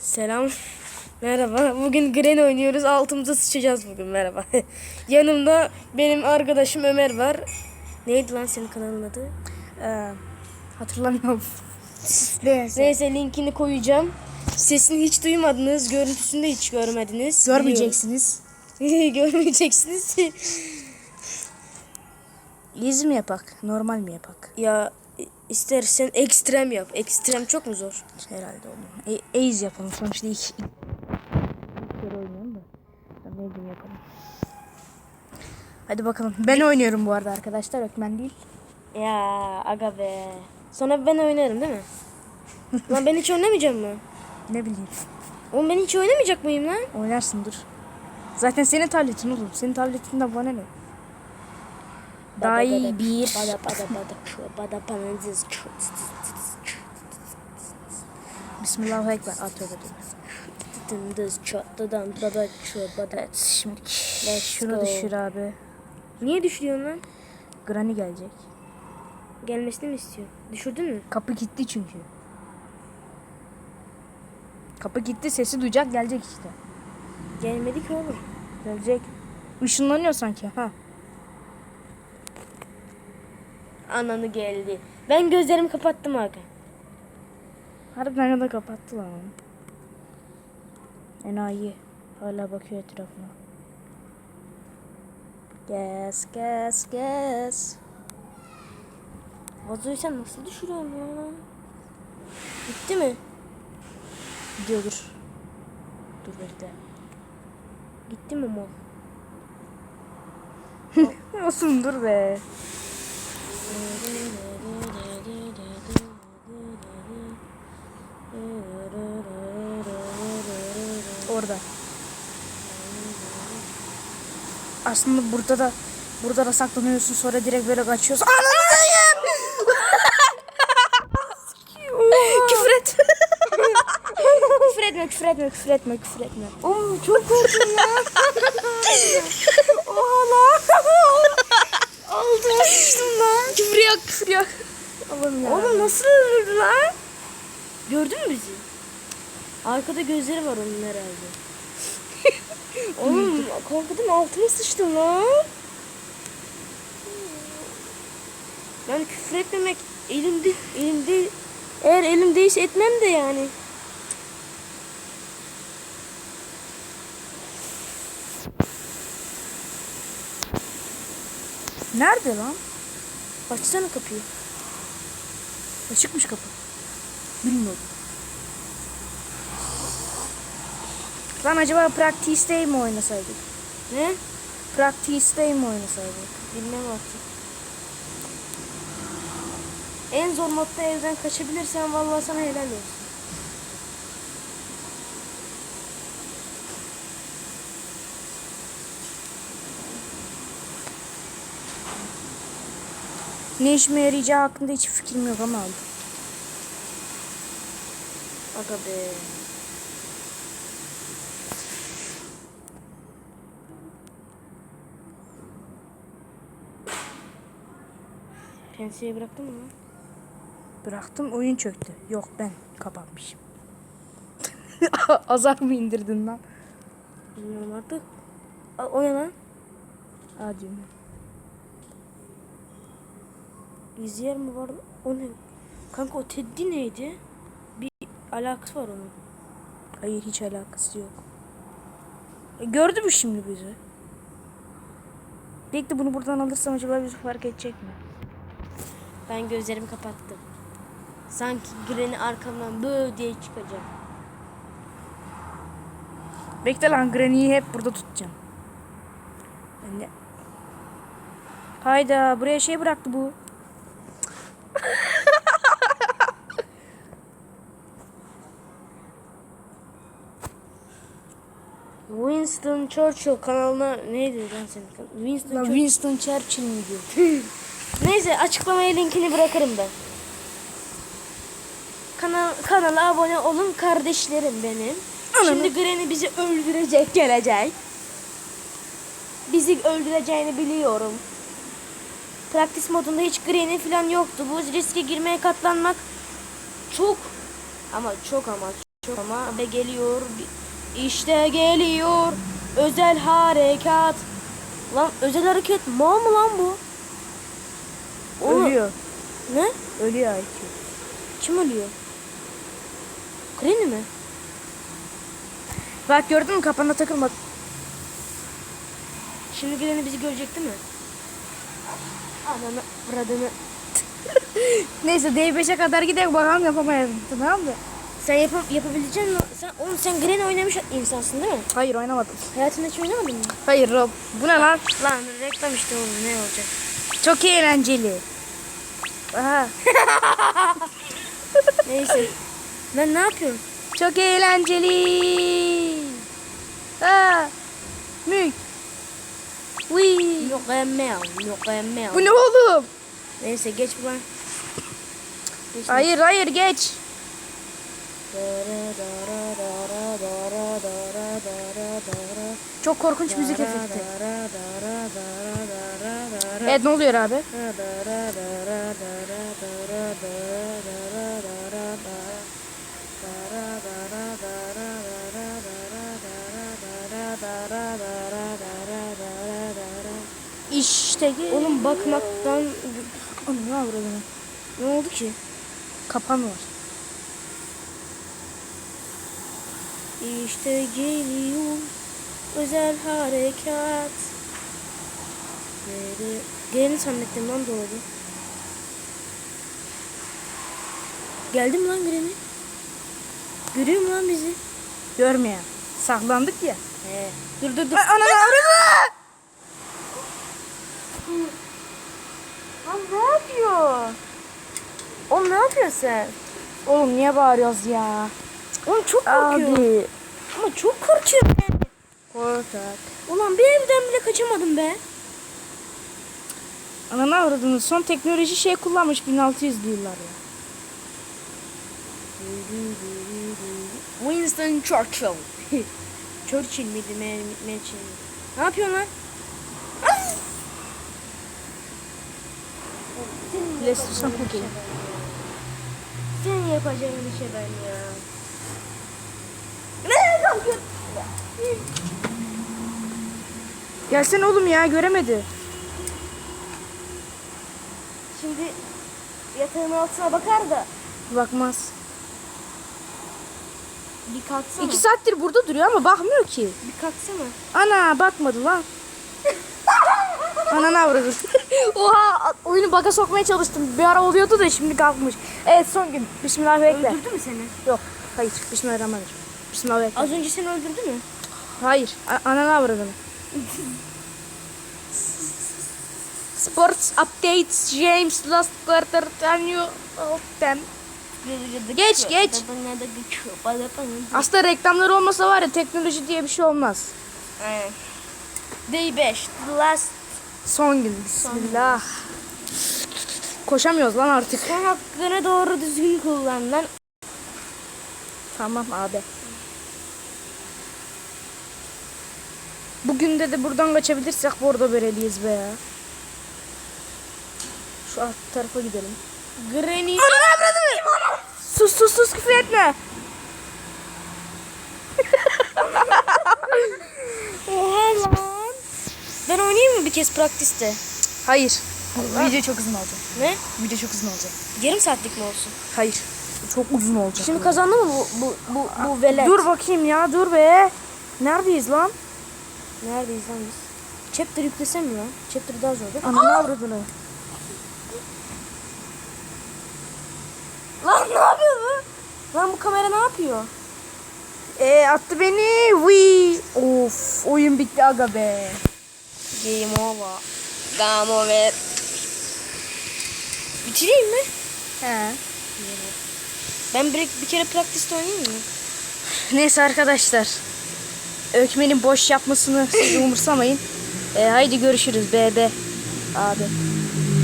Selam. Merhaba. Bugün Gren oynuyoruz. Altımıza sıçacağız bugün. Merhaba. Yanımda benim arkadaşım Ömer var. Neydi lan senin kanalın adı? Ee, hatırlamıyorum. Neyse. Neyse linkini koyacağım. Sesini hiç duymadınız. Görüntüsünü de hiç görmediniz. Görmeyeceksiniz. Görmeyeceksiniz. İz mi yapak? Normal mi yapak? ya istersen ekstrem yap. Ekstrem çok mu zor? Herhalde olur. E, Ace yapalım. Sonuçta ilk, ilk kere oynuyorum da. Ben diyeyim yapalım. Hadi bakalım. Ben oynuyorum bu arada arkadaşlar. Ökmen değil. Ya aga be. Sonra ben oynarım değil mi? lan ben hiç oynamayacağım mı? Ne bileyim. Oğlum ben hiç oynamayacak mıyım lan? Oynarsın dur. Zaten senin tabletin oğlum. Senin tabletinden bana ne? İyi bir. Bada bada bada bada panenziz. Bismillahirrahmanirrahim. At öyle dur. Dındız çatlıdan bada çöbada. Evet şimdi Let's şunu go. düşür abi. Niye düşürüyorsun lan? Granny gelecek. Gelmesini mi istiyor? Düşürdün mü? Kapı gitti çünkü. Kapı gitti sesi duyacak gelecek işte. Gelmedi ki oğlum. Gelecek. Işınlanıyor sanki ha. Ananı geldi. Ben gözlerimi kapattım aga. Harbiden de kapattı lan. Enayi. Hala bakıyor etrafına. Gas gas gas. Vazoyu sen nasıl düşürüyorsun ya? Bitti mi? Gidiyor dur. Dur bekle. Gitti mi mol? Olsun dur be. Orada. Aslında burada da burada da saklanıyorsun sonra direkt böyle kaçıyorsun. Ananı küfür et. küfür etme, küfür etme, küfür etme, küfür etme. Oğlum çok korktum ya. Oha lan. Sıçtım lan. Küfür yok, küfür yok. Allah'ım ya. Oğlum nasıl öldürdü lan? Gördün mü bizi? Arkada gözleri var onun herhalde. Oğlum korkudum altıma sıçtım lan. Ben küfür etmemek elimde elimde eğer elimdeyse etmem de yani. Nerede lan? Açsana kapıyı. Açıkmış kapı. Bilmiyorum. Lan acaba Practice Day mi oynasaydık? Ne? Practice Day mi oynasaydık? Bilmem artık. En zor modda evden kaçabilirsen vallahi sana helal olsun. Ne işime yarayacağı hakkında hiç fikrim yok ama aldım. Aga be. Pensiye bıraktın mı? Bıraktım oyun çöktü. Yok ben kapatmışım. Azar mı indirdin lan? Bilmiyorum artık. O ne lan? Aa diyorum. Gizli yer mi var? O ne? Kanka o Teddy neydi? Bir alakası var onun. Hayır hiç alakası yok. E, gördü mü şimdi bizi? Bekle bunu buradan alırsam acaba bizi fark edecek mi? Ben gözlerimi kapattım. Sanki Granny arkamdan böyle diye çıkacak. Bekle lan Granny'yi hep burada tutacağım. Ben de... Hayda buraya şey bıraktı bu. Winston Churchill kanalına neydi lan senin kanalın? Winston Churchill. Winston Churchill mi diyor? Neyse açıklamaya linkini bırakırım ben. Kanal, kanala abone olun kardeşlerim benim. Şimdi Granny bizi öldürecek gelecek. Bizi öldüreceğini biliyorum. Practice modunda hiç Granny falan yoktu. Bu riske girmeye katlanmak çok ama çok ama çok ama ve geliyor. İşte geliyor. Özel harekat. Lan özel hareket mal mı lan bu? Oğlum, Ölüyor. Ne? Ölüyor IQ. Kim ölüyor? Granny mi? Bak gördün mü kafana takılmadı. Şimdi Granny bizi görecek değil mi? Ananı, buradını. Neyse D5'e kadar gidelim bakalım yapamayız. Tamam mı? Sen yap yapabilecek misin? Sen, oğlum sen Granny oynamış insansın değil mi? Hayır oynamadım. Hayatında hiç oynamadın mı? Hayır Rob. Bu ne lan? Lan reklam işte oğlum ne olacak? Çok eğlenceli. Aha. Neyse. ben ne yapıyorum? Çok eğlenceli. Ha. Mük. Uy. Mükemmel, mükemmel. Bu ne oğlum? Neyse geç buradan. Hayır hayır geç. Çok korkunç müzik efekti. Evet ne oluyor abi? İşte. Oğlum bakmaktan ne oldu ki? Kapan var. İşte geliyor özel harekat. Gelin zannettim lan doğru. Geldi mi lan Granny? Görüyor mu lan bizi? Görmeyen. Saklandık ya. He. Dur dur dur. Ana avradı. Lan ne yapıyor? Oğlum ne yapıyorsun sen? Oğlum niye bağırıyoruz ya? Oğlum çok korkuyor. Abi. Ama çok korkuyorum yani. Korkak. Ulan bir evden bile kaçamadım be. Ananı avradını son teknoloji şey kullanmış 1600'lü yıllar ya. Winston Churchill. Churchill miydi? Me Churchill miydi? Ne yapıyorsun lan? PlayStation Cookie. Senin yapacağın bir şey ben ya. Gelsene oğlum ya göremedi. Şimdi yatağın altına bakar da Bakmaz. bir kalksana. İki saattir burada duruyor ama bakmıyor ki. Bir kalksana. Ana bakmadı lan. Ananı avradı. Oha oyunu baka sokmaya çalıştım. Bir ara oluyordu da şimdi kalkmış. Evet son gün. Bismillahirrahmanirrahim. Öldürdü mü seni? Yok. Hayır. Bismillahirrahmanirrahim. Bismillahirrahmanirrahim. Az önce seni öldürdü mü? Hayır. Ananı avradını. Sports updates James last quarter can you of them. Geç, geç. Aslında reklamlar olmasa var ya teknoloji diye bir şey olmaz. Aynen. Day 5. The last. Son gün. Bismillah. Koşamıyoruz lan artık. Sen hakkını doğru düzgün kullan lan. Tamam abi. Bugün de de buradan kaçabilirsek bordo bereliyiz be ya. Şu alt tarafa gidelim. Granny. Sus sus sus küfür etme. Oha lan. Ben oynayayım mı bir kez praktiste? Hayır. Video çok uzun olacak. Ne? Video çok uzun olacak. Yarım saatlik mi olsun? Hayır. Çok uzun olacak. Şimdi kazandı mı bu bu bu, bu velet? dur bakayım ya dur be. Neredeyiz lan? Neredeyiz lan biz? Chapter yüklesem mi lan? Chapter daha zor değil mi? Ananı avradını. Lan ne yapıyor bu? Lan bu kamera ne yapıyor? E attı beni. Wii. Of oyun bitti aga be. Game over. Game over. Bitireyim mi? He. Ben bir, bir kere praktiste oynayayım mı? Neyse arkadaşlar. Ökmenin boş yapmasını siz umursamayın. E, haydi görüşürüz BB. Abi.